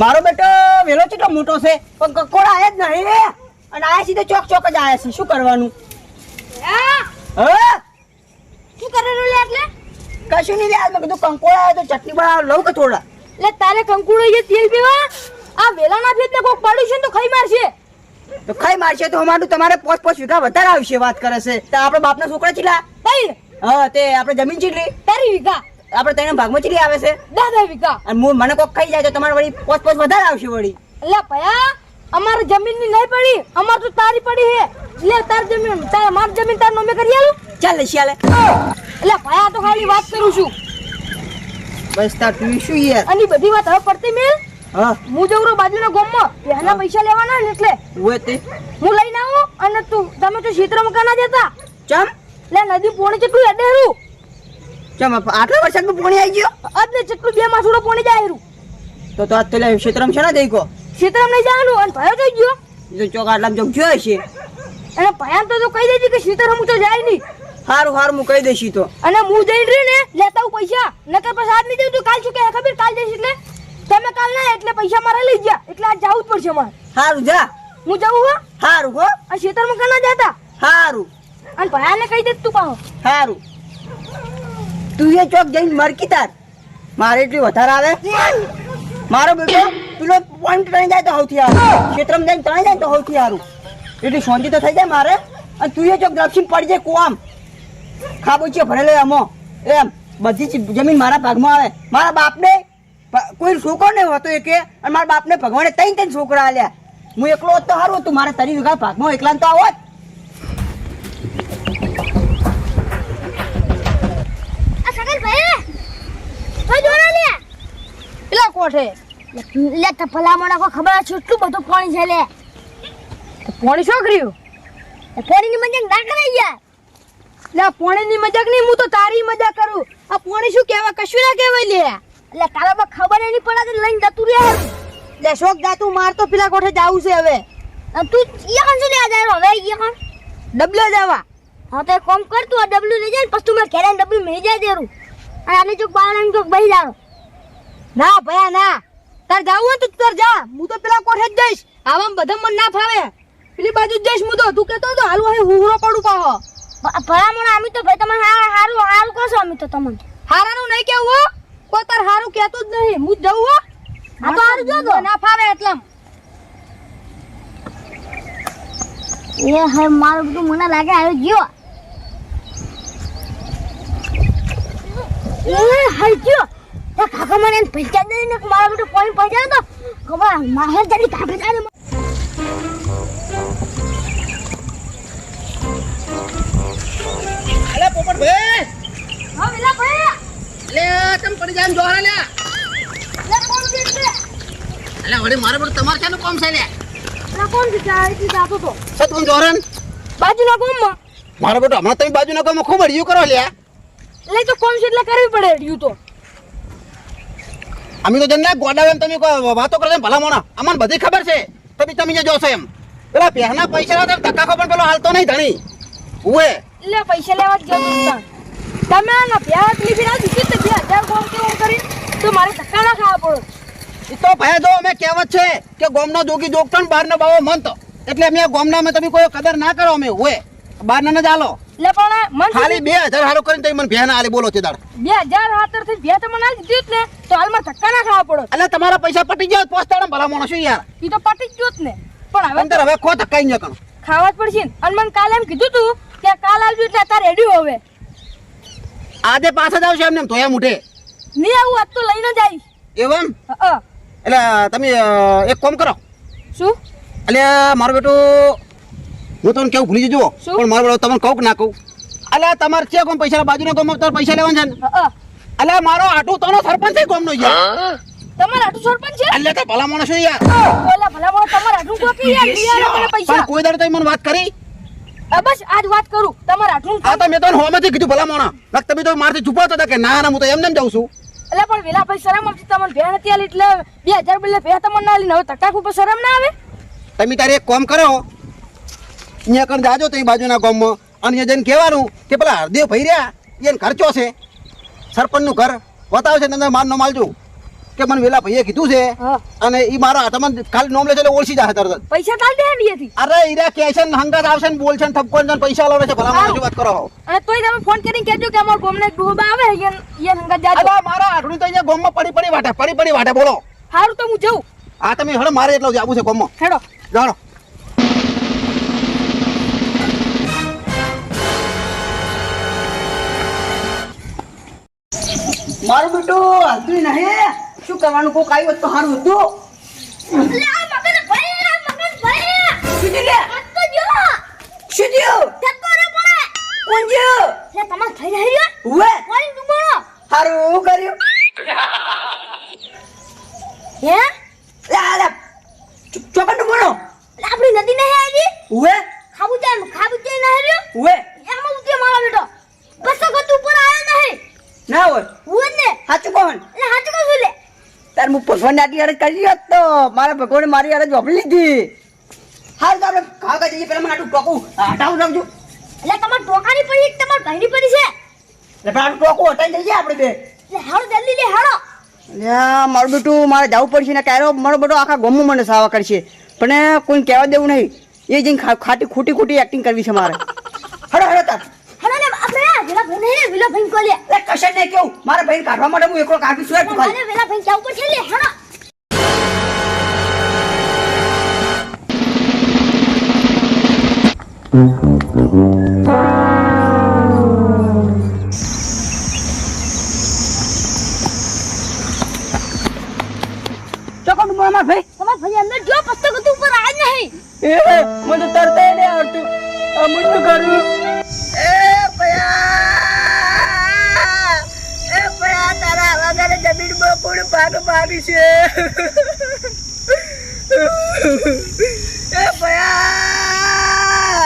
મારો બેટો વેલો કેટલો મોટો છે? પણ કકોડ આયા જ નહીં રે. અને આ સીધે ચોક ચોક જ આયા છે. શું કરવાનું? હા? હા? શું કરેલું લે એટલે? કશું નહીં યાર આજ મેં કીધું કંકોડ આવે તો ચટણી બનાવ લઉં કે થોડા? એટલે તારે કંકુડો એ તેલ પીવા? આ વેલાના ભેદ ને કોક પડ્યું છે ને તો ખાઈ મારશે. તો ખાઈ મારશે તો અમારું તમારે પોચ પોચ વીઘા વધારે આવશે વાત કરે છે. તો આપણે બાપના છોકરા ચીલા હા તે આપણે જમીન ચીટલી? તારી વીઘા. આપણે તેના ભાગમાં ચીલી આવે છે. દાદા વિકા વીઘા. અને હું મને કોક ખાઈ જાય તો તમારે વળી પોચ પોચ વધારે આવશે વળી. લે ભયા અમારે જમીનની નહીં પડી અમાર તો તારી પડી હે લે તાર જમીન તાર માર જમીન તાર નોમે કરી આલું. ચાલ શિયાલે એટલે ભયા તો ખાલી વાત કરું છું. બસ તાર તું શું યાર? અને બધી વાત હવે પડતી મેલ. હા. હું જઉં રહું બાજુના ગામમાં. પહેલા પૈસા લેવાના ને એટલે. ઉવે તે. હું લઈને આવું અને તું તમે તો ક્ષેત્રમાં કાના જતા. ચમ? લે નદી પોણી કેટલું એડે ચમ આટલા વરસાદનું પાણી આવી ગયો? અદ જેટલું બે માસુડો પોણી જાય હેરું તો તો આજ તો લે ક્ષેત્રમાં છે ને દેખો. ક્ષેત્રમાં નહીં જવાનું અને ભયો જોઈ ગયો. એ તો ચોક આટલા ચોક જોયો છે અને ભયાન તો તો કહી દેજે કે ક્ષેત્ર હું તો જાય નહીં. હારું હારું હું કહી દઈશ તો. અને હું જઈ રે ને લેતા હું પૈસા. નકર પછી આજ નહીં જઉં તો કાલ શું કહે? ખબર? કાલ જઈશ એટલે. તમે કાલ ના એટલે પૈસા મારા લઈ ગયા. એટલે આજ જવું જ પડશે મારે. હારું જા. હું જવું હો? હારું હો. આ ક્ષેત્રમાં કાના જતા? હારું. અને ભયાને કહી દે તું પાહો. હારું. તું ચોક જઈને મરકી તાર? મારે એટલી વધારે આવે? મારો બેટો પેલો પોઈન્ટ ત્રણ જાય તો સૌથી સારું. ક્ષેત્રમાં જઈને ત્રણ જાય તો સૌથી સારું. એટલી શાંતિ તો થઈ જાય મારે. અને તું એ ચોક દ્રક્ષિમ પડી જાય કુવામ. ખાબોચીએ ભરેલો એમો એમ, બધી જમીન મારા ભાગમાં આવે. મારા બાપને કોઈ છોકરો નહીં હોતો એકે. અને મારા બાપને ભગવાને ત્રણ ત્રણ છોકરા આલ્યા. હું એકલો તો સારું હતું. મારે તરી વીઘા ભાગમાં એકલા તો આવો આ સગલ ભાઈ ભાઈ જોરા લે પેલા કોઠે લે તો ભલામણ કો ખબર છે એટલું બધું પાણી છે લે. પાણી શું કર્યું? પાણી ની મજાક ના કરાય યાર. લે પાણી ની મજાક નહીં હું તો તારી મજાક કરું. આ પાણી શું કહેવાય કશું ના કહેવાય લે. એટલે તારા બા ખબર નહીં પડે કે લઈને જતું રે લે શોક જા તું માર તો પેલા કોઠે જાવું છે હવે. તું ઈ કણ શું લે જાય હવે ઈ કણ ડબલો જવા હા તો કોમ કર તું આ ડબલું લઈ જાય પછી તું મેં ઘેરે ડબલું મેં જાય દેરું અને આને જો બાળ જો બહી જાણો. ના ભયા ના. તાર જાવું હોય તો તું તાર જા. હું તો પેલા કોઠે જ જઈશ. આવા બધા મન ના ફાવે. પેલી બાજુ જ જઈશ હું તો. તું કેતો તો હાલું અહીં હુહરો પડું પાહો. ભલામણ અમે તો ભાઈ તમને હારું હારું કહો છો અમે તો તમને. હારાનું નહીં કેવું હો. કોઈ તાર હારું કહેતું જ નહીં. હું જવું હો. આ તો હારું જો તો. ના ફાવે એટલે. એ હે મારું બધું મને લાગે આવ્યો ગયો. એ હાલ ગયો. એ કાકા મને પૈસા દે ને મારા બધું કોઈ પૈસા તો ખબર માહે જડી કાપી જાય અલે પોપટ ભાઈ. હા વેલા ભાઈ. લે તમ પડી જાય જોરા લે. લે કોણ છે અલે વળી મારે બધું તમારે શાનું કામ છે લે? લે કોણ છે ચાઈ થી જાતો તો? સતમ જોરન બાજુના ગામમાં. મારો બેટો હમણાં તમે બાજુના ગામમાં ખૂબ અડિયું કરો લે. લે તો કોમ છે એટલે કરવી પડે અડ્યું તો? અમે તો જન ગોડા એમ તમે વાતો કરો એમ ભલા મોણા. અમને બધી ખબર છે. તમે તમે જે જોશો એમ. પેલા પહેના પૈસા લાવો તો ધક્કા ખબર પેલો હાલતો નહીં ધણી. ઉવે. લે પૈસા લેવા જ ગયો તમે ના પ્યાર લીધી ના દીધી તો બે હજાર ગોમ કેવું કરી? તો મારે ધક્કા ના ખાવા પડે. એ તો ભાઈ જો અમે કહેવત છે કે ગોમનો જોગી જોગતો ને બહારનો બાવો તો એટલે અમે ગોમના અમે તમે કોઈ કદર ના કરો અમે ઉવે. ને જ હાલો પણ મન ખાલી બે હજાર હારો કરીને તમે મને ભેના હાલી બોલો તે દાડ બે હજાર હાથરથી બે તમને ના દીધું ને તો હાલમાં ધક્કા ના ખાવા પડે. એટલે તમારા પૈસા પટી ગયા પોસ્ટાડે ભલા મોણો શું યાર. ઈ તો પટી ગયું ને. પણ હવે અંદર હવે ખો ધક્કાઈ ન કણ. ખાવા જ પડશે ને. અને મને કાલે એમ કીધું તું કે કાલ આવજો એટલે તારે રેડી હવે. આજે પાછા જાવ આવશે એમને એમ ધોયા મુઠે નહીં આવું આજ તો લઈને જાય એવું એટલે તમે એક કામ કરો. શું? એટલે મારો બેટો હું તમને કેવું ભૂલી જજો. શું? પણ મારો બેટો તમને કહું કે ના કહું? અલ્યા તમારે છે કોમ પૈસા? બાજુના કોમ તમારે પૈસા લેવાના છે ને? અ, અ. મારો આટુ તનો સરપંચ છે કોમનો યાર. તમાર આટલું સરપંચ છે? એટલે તો ભલા માણસ છે યાર. ઓલા ભલા મોણા તમારે યાર. આવો મને પણ પૈસા કોઈ દાડે તમે મને વાત કરી? અ, બસ આજ વાત કરું. તમારે આટલું આ તો મેં તો હોમેથી કીધું ભલા માણસ નક તમે તો મારથી છુપાવતા હતા કે ના ના હું તો એમ જાઉં છું. એટલે પણ વેલા ભાઈ શરમ આવતી. તમને ભે નથી આલી એટલે બે હજાર બદલે ભે તમને ના આલી હવે તકાક ઉપર શરમ ના આવે? તમે તારે એક કામ કરો અહીંયા કણ જાજો તો બાજુના ગામમાં. અને અહીંયા જઈને કહેવાનું કે પેલા હરદેવ ભાઈ રહ્યા એને ખર્ચો છે. સરપંચનું ઘર બતાવશે ને અંદર મારનો માલજો કે મને વેલા ભાઈએ કીધું છે. અને એ મારા હાથમાં ખાલી નોમ લે છે એટલે ઓળખી જાય તરત પૈસા તાલ દે હેડીએથી અરે ઈરા કે છે ને હંગાત આવશે ને બોલશે ને ઠપકો ને પૈસા લાવે છે. ભલા માણસ વાત કરો અને તોય તમે ફોન કરીને કહેજો કે અમાર ગોમને ડોબા આવે યન યન હંગાત જાજો. અલા મારા આઠડી તો અહીંયા ગોમમાં પડી પડી વાટે પડી પડી વાટે બોલો. હારું તો હું જઉં. આ તમે હળ મારે એટલો જ આવું છે ગોમમાં. હેડો. જાણો. મારું બેટો હાલતું નહીં. શું કરવાનું? કોક આવ્યો તો સારું હતું. આપણી નદી નહીં આવી? ખાબુચા ખાબુચા નહીં ઉવે. એમાં ઉતે મારા બેટો કસો ગતું ઉપર આવ્યો નહીં ના હોય હું ને સાચું કોણ? એટલે સાચું કહું છું લે. તાર હું ભગવાન આટલી અરજ કરી હોત તો. મારા ભગવાને મારી અરજ વાપરી લીધી. હાલ તો આપણે ખાવા જઈએ પેલા મને આટલું ટોકું હટાવું રાખજો એટલે તમારે ટોકાની પડી તમારે ઘરની પડી છે? એટલે પેલા આટલું ટોકું હટાવી જઈએ આપણે બે. એટલે હાલો જલ્દી લે હાલો મારું બેટું મારે જવું પડશે ને ક્યારે મારો બેટો આખા ગમું મને સાવા કરશે. પણ કોઈ કહેવા દેવું નહીં. એ જઈને ખાટી ખોટી ખોટી એક્ટિંગ કરવી છે મારે હડો હડો તાર હાલો લે આ વેલા ભાઈ કોલે એટલે કશે કેવું મારા ભાઈ કાઢવા માટે હું એકલો કાઢી છું તું ખાલી વેલા ભાઈ જાવ પડશે લે હાલો ચોકડ મારા ભાઈ? તમાર ભાઈ અંદર જો પસ્તો ગતું ઉપર આજ નહીં. એ મને તો તરતા આ હું કરું. પાક પાડી છે. એ પયા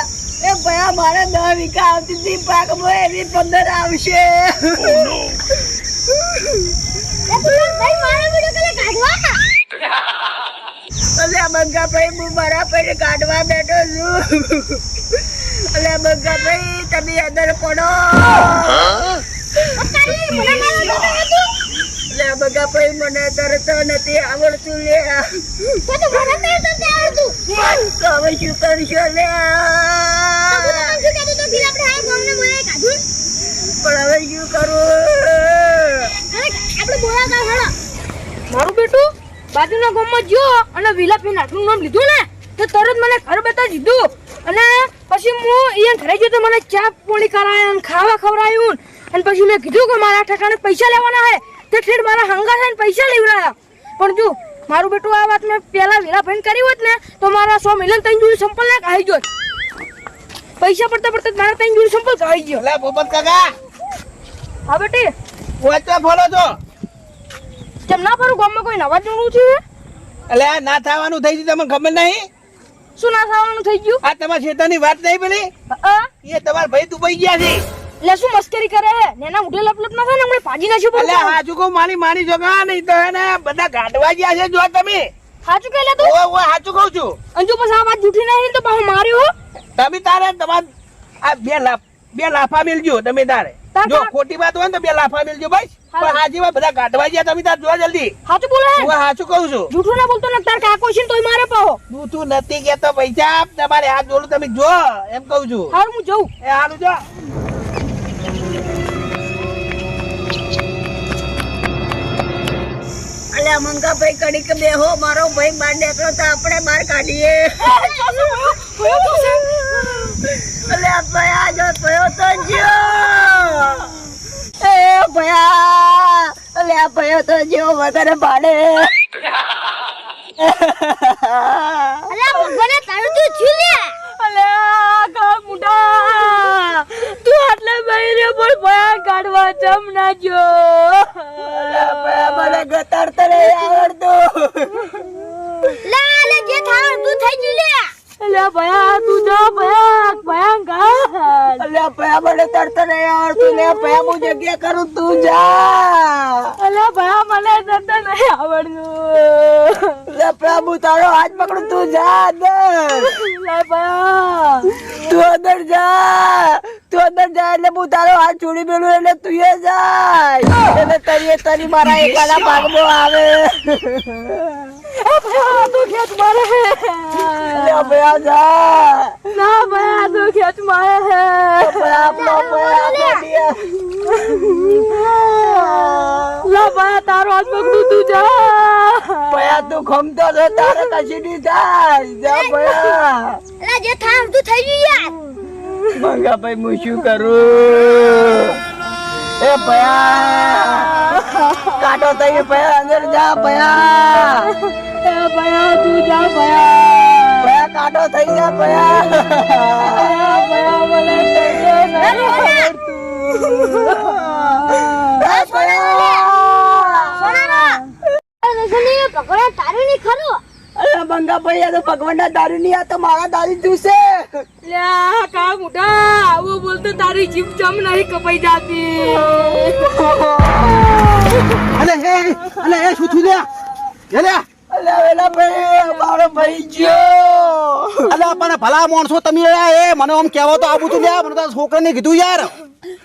એ પયા મારે દસ વીઘા આવતી હતી. પાકમાં એની પંદર આવશે. અલ્યા મંગા ભાઈ હું મારા ભાઈને કાઢવા બેઠો છું. અલ્યા મંગા ભાઈ તમે અંદર પડો. મંગા ભાઈ મને તરત નથી આવડતું લે. તો તો મને નહીં તો આવડતું. તો હવે શું કરશો લે? પણ હવે શું કરું? આપણે બોલાતા મારું બેટું બાજુના ગામમાં ગયો અને વિલાપીન આટલું નામ લીધું ને તો તરત મને ઘર બતા દીધું. અને પછી હું અહીંયા ઘરે ગયો તો મને ચા પોણી કરાયા અને ખાવા ખવડાયું અને પછી મેં કીધું કે મારા ઠેકાણે પૈસા લેવાના હે. તે ઠેઠ મારા હંગા થઈને પૈસા લેવડાયા. પણ જો મારું બેટું આ વાત મેં પહેલા વિલાભાઈ કરી હોત ને તો મારા સો મિલિયન ત્રણ જોડી સંપલ ના ખાઈ જોત પૈસા પડતા પડતા મારા ત્રણ જોડી સંપલ ખાઈ ગયો લે બોબત કાકા. હા બેટી? વાંચવા ફોલો છો. કેમ ના ફરું? ગામમાં કોઈ નવા જણું છે? એટલે ના થવાનું થઈ ગયું તમને ખબર નહીં? શું ના થવાનું થઈ ગયું? આ તમારા શેતાની વાત નહીં પેલી? એ તમારા ભાઈ દુબઈ ગયા છે. એટલે શું મસ્કરી કરે? નેના ના થાય ને હમણાં ભાજી નાખ્યું એટલે પણ હાચું કહું મારી માની જોગા નહીં તો એને બધા ગાંઠવા ગયા છે જો તમે. સાચું કહે તું. ઓય ઓય હાચું કહું છું. અંજુ પછી આ વાત જૂઠી નહીં તો પાછો માર્યો તમે તારે તમાર આ બે લાફ બે લાફા મિલજો તમે તારે. જો ખોટી વાત હોય ને તો બે લાફા મિલજો ભાઈ. પણ હાજી વાત બધા ગાંઠવા ગયા તમે તાર જોવા જલ્દી. હાચું બોલે હું? હાચું કહું છું. જૂઠું ના બોલતો ને તાર કાકો છે તોય મારે પાહો. જૂઠું નથી કેતો પૈસા તમારે હાથ જોડું તમે જો એમ કહું છું. હાલ હું જઉં. એ હાલું જો. અલ્યા મંગા ભાઈ કડીક બેહો, મારો ભાઈ બાર નીકળો તો આપણે બહાર કાઢીએ. અલ્યા ભયા જો ભયો તો જ્યો. એ ભયા અલ્યા ભયો તો જ્યો વગર ભાડે. અલ્યા ભગવાને તારું તું છું લે પણ ભયા કાઢવા જમ ના જો ભયા મને ગતાર તરે આવડતું. લા લે જે થાવ તું થઈ ગયું લે. અલ્યા ભયા તું જો ભયા ભયા ગા અલ્યા ભયા મને તરત નહીં આવડતું લે ભયા હું જગ્યા કરું તું જા. અલ્યા ભયા મને તરત નહીં આવડતું. લે ભયા તારો હાથ પકડું તું જા અંદર. તું અંદર જા તું અંદર જા એટલે હું તારો હાથ છોડી મેળું એટલે તું એ જાય. એટલે તરી તરી મારા એકલા ભાગમાં આવે. તારો હાથ પકડું તું જા. ભયા તું ખમતો તો તારે કશી નહીં થાય. જા ભયા અલા જે થાય તું થઈ ગયું યાર. મંગા ભાઈ હું શું કરું? એ ભયા કાટો થઈ ભયા અંદર જા ભયા એ ભયા તું જા ભયા ભયા કાટો થઈ જા ભયા ભયા તારું નહીં ખરું? અરે બંગા ભાઈ આ તો ભગવાનના દારૂ ની આ તો મારા દારૂ જોશે. લ્યા કા મોટા આવું બોલતો તારી જીભ ચમ નહીં કપાઈ જાતી. અલે હે અલે હે શું થયું લ્યા? એ લ્યા ભાઈ મારો ભાઈ ગયો. અલે પણ ભલા માણસો તમે એ મને આમ કહેવો તો આવું તું લ્યા મને તો છોકરાને કીધું યાર.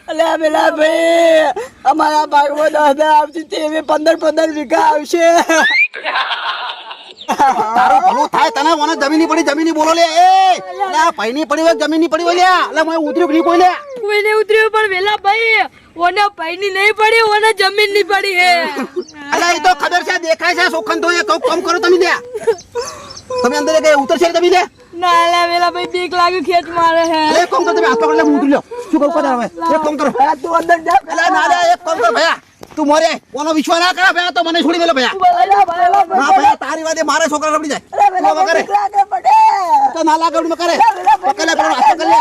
અલ્યા વેલા ભાઈ અમારા ભાગમાં દસ આવશે તે પંદર પંદર વીઘા આવશે. તારું ભલું થાય તને મને જમીન પડી જમીન બોલો લે. એ લે આ પૈની પડી હોય જમીન પડી હોય લ્યા મને ઉતર્યું નહીં કોઈ લે. કોઈને ઉતર્યું પણ વેલા ભાઈ ઓને પૈની નહીં પડી ઓને જમીનની પડી હે. અલે એ તો ખબર છે દેખાય છે સોખન તો એ કહું કામ કરો તમે લે. તમે અંદર કે ઉતરશે તમે લે. ના લે વેલા ભાઈ બીક લાગ્યું ખેંચ મારે હે. એક કામ કરો તમે હાથ પકડ લે હું ઉતરી લો શું કરું કદા હવે? એક કામ કરો. તું અંદર જા. ના લે એક કમ કર ભયા. તું મરે. કોનો વિશ્વાસ ના કરે ભયા તો મને છોડી દેલો ભયા. ના ભયા તારી વાતે મારે છોકરા રબડી જાય. તો તું કરે તો ના લાગે એવડી કરે પકડ લે પકડ હાથ પકડ લે.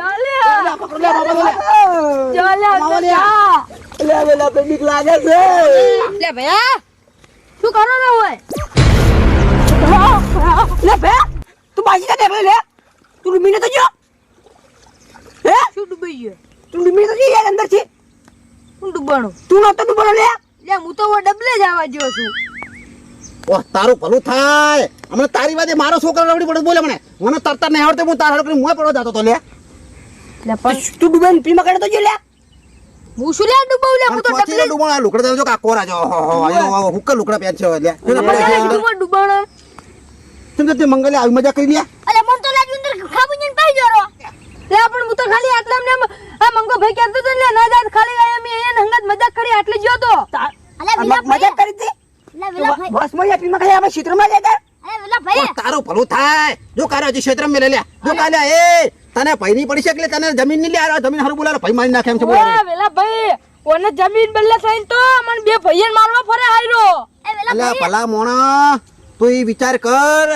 ચાલે પકડ લે બાબા ચાલે ચાલે લે. અલ્યા વેલા બીક લાગે છે. લે ભયા શું કરો ને હોય લે ભયા તું બાજી કા દે લે. તું રૂમીને તો જો હે? શું ડૂબી ગયો? તું રૂમીને તો જો અંદરથી હું ડૂબાણો તું નતો ડૂબાણો લે લે હું તો ડબલે જ આવવા ગયો છું. ઓહ તારું ભલું થાય. હમણાં તારી વાતે મારો છોકરો રવડી પડે બોલે મને. મને તરતા નહીં આવડતું હું તારા કરી મોય પડવા જતો તો લે. લે પણ તું ડૂબે ને પીમાં કાઢે તો જો લે. હું શું લે ડૂબાવ લે હું તો ડબલે ડૂબો આ લુકડા જો કા કોરા હો હો આયો હુક્કા લુકડા પહેર છે લે. ડૂબાણો તે મંગલે આવી મજા કરી લે અલે મન તો લાગ્યું અંદર ખાબુ જઈને પાઈ જરો. લે પણ હું તો ખાલી આટલા ને આ મંગો ભાઈ કહેતો તો લે ના જાત ખાલી આયા મે એને હંગત મજાક કરી આટલી જો તો. અલે મજા કરી દે બસમાં યા ક્ષેત્રમાં લે ક્ષેત્રમાં જાય વિલા ભાઈ તારું ભલું થાય. જો કારે હજી ક્ષેત્ર મેં લે. લે જો કાલે એ તને પૈની પડી શકે એટલે તને જમીનની લે આ જમીન હારું બોલાવે ભાઈ મારી નાખે એમ છે બોલાવે વિલા ભાઈ ઓને જમીન બદલે થઈને તો મને બે ભાઈયન મારવા ફરે હાયરો. અલ્યા ભલા મોણા તું વિચાર કર.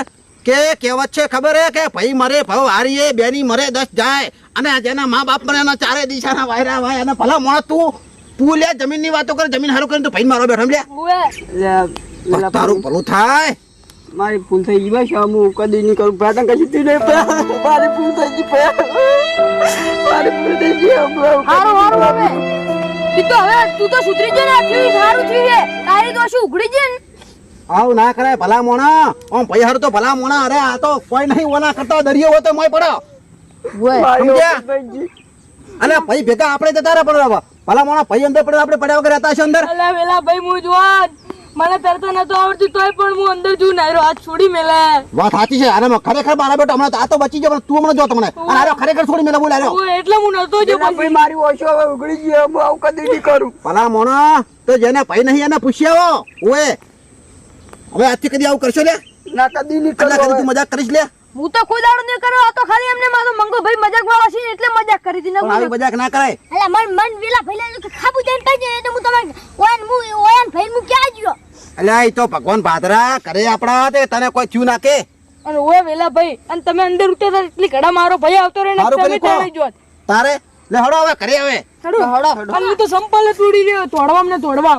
કે કહેવત છે ખબર હે કે ભાઈ મરે ભાવ હારીએ બેની મરે દસ જાય. અને જેના મા બાપ મને એના ચારે દિશાના વાયરા વાય અને ભલા મોણ તું તું લે જમીનની વાતો કર જમીન હારું કરીને તું ભાઈ મારો બેઠો લે તારું ભલું થાય. મારી ભૂલ થઈ ગઈ બસ હું કદી નહીં કરું. ભયા તને તું નહીં મારી ભૂલ થઈ ગઈ મારી ભૂલ થઈ ગઈ હારું હારું હવે. તું તો હવે તું તો સુધરી જ ને થયું સારું થયું છે. તારી તો શું ઉઘડી જ ને. આવું ના કરાય ભલા મોણા ઓમ ભાઈ હારું તો ભલા મોણા અરે આ તો કોઈ નહીં ઓના કરતા દરિયો હોય તો મોય પડો. અને ભાઈ ભેગા આપણે જતા રહે પણ ભલા મોણા ભાઈ અંદર પડે આપણે પડ્યા વગર રહેતા છે અંદર. અલા વેલા ભાઈ હું જોત મને તરતા નતો આવડતું તોય પણ હું અંદર જુ નાયરો હાથ છોડી મેલે. વાત સાચી છે અરે ખરેખર મારા બેટો હમણાં આ તો બચી ગયો પણ તું હમણાં જો તમને. અને આરો ખરેખર છોડી મેલે બોલ આરો એટલે હું નતો જો ભાઈ મારી ઓછો હવે ઉગડી ગઈ હું આવું કદી નહીં કરું. ભલા મોણા તો જેને ભાઈ નહીં એને પૂછી આવો ઓએ હવે આજથી કદી આવું કરશો લે? ના કદી નહીં કરો કરું કદી તું મજાક કરીશ લે? હું તો કોઈ દાડો નહીં કર્યો તો ખાલી એમને મારો મંગો ભાઈ મજાક વાળો છે એટલે મજાક કરી હતી પણ મજાક ના કરાય. અલા મન મન વેલા ભાઈ ખાબુ પાઈ જાય તો હું તમારે ઓયન મુ ઓયન ભાઈ મુ ક્યાં ગયો? અલ્યા એ તો ભગવાન ભાદરા કરે આપણા તે તને કોઈ થયું ના કે? અને ઓય વેલા ભાઈ અને તમે અંદર ઉતરતા એટલી ઘડા મારો ભાઈ આવતો રહે ને તમે કરી જો તારે લે હડો હવે કરે હવે. હડો. હડો અને હું તો સંપલ તોડી રહ્યો તોડવા ને તોડવા.